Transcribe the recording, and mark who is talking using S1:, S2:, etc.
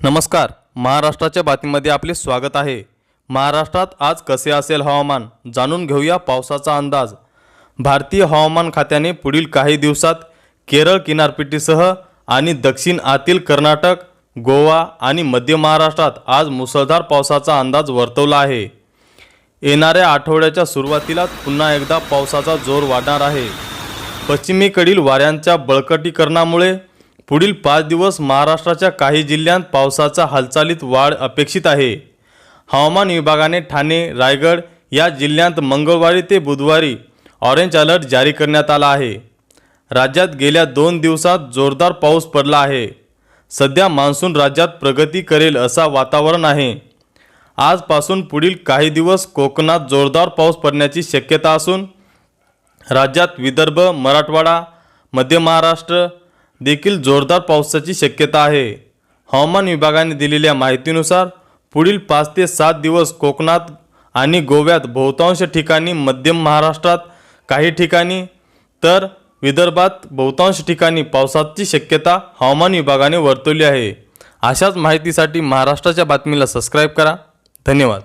S1: नमस्कार महाराष्ट्राच्या बातमीमध्ये आपले स्वागत आहे. महाराष्ट्रात आज कसे असेल हवामान जाणून घेऊया पावसाचा अंदाज. भारतीय हवामान खात्याने पुढील काही दिवसात केरळ किनारपट्टीसह आणि दक्षिण आतील कर्नाटक गोवा आणि मध्य महाराष्ट्रात आज मुसळधार पावसाचा अंदाज वर्तवला आहे. येणाऱ्या आठवड्याच्या सुरुवातीला पुन्हा एकदा पावसाचा जोर वाढणार आहे. पश्चिमेकडील वाऱ्यांच्या बळकटीकरणामुळे पुढील पाच दिवस महाराष्ट्राच्या काही जिल्ह्यांत पावसाचा हालचालीत वाढ अपेक्षित आहे. हवामान विभागाने ठाणे रायगड या जिल्ह्यांत मंगळवारी ते बुधवारी ऑरेंज अलर्ट जारी करण्यात आला आहे. राज्यात गेल्या दोन दिवसात जोरदार पाऊस पडला आहे. सध्या मान्सून राज्यात प्रगती करेल असा वातावरण आहे. आजपासून पुढील काही दिवस कोकणात जोरदार पाऊस पडण्याची शक्यता असून राज्यात विदर्भ मराठवाडा मध्य महाराष्ट्र देखील जोरदार पावसाची शक्यता आहे. हवामान विभागाने दिलेल्या माहितीनुसार पुढील पाच ते सात दिवस कोकणात आणि गोव्यात बहुतांश ठिकाणी मध्यम महाराष्ट्रात काही ठिकाणी तर विदर्भात बहुतांश ठिकाणी पावसाची शक्यता हवामान विभागाने वर्तवली आहे. अशाच माहितीसाठी महाराष्ट्राच्या बातमीला सबस्क्राईब करा. धन्यवाद.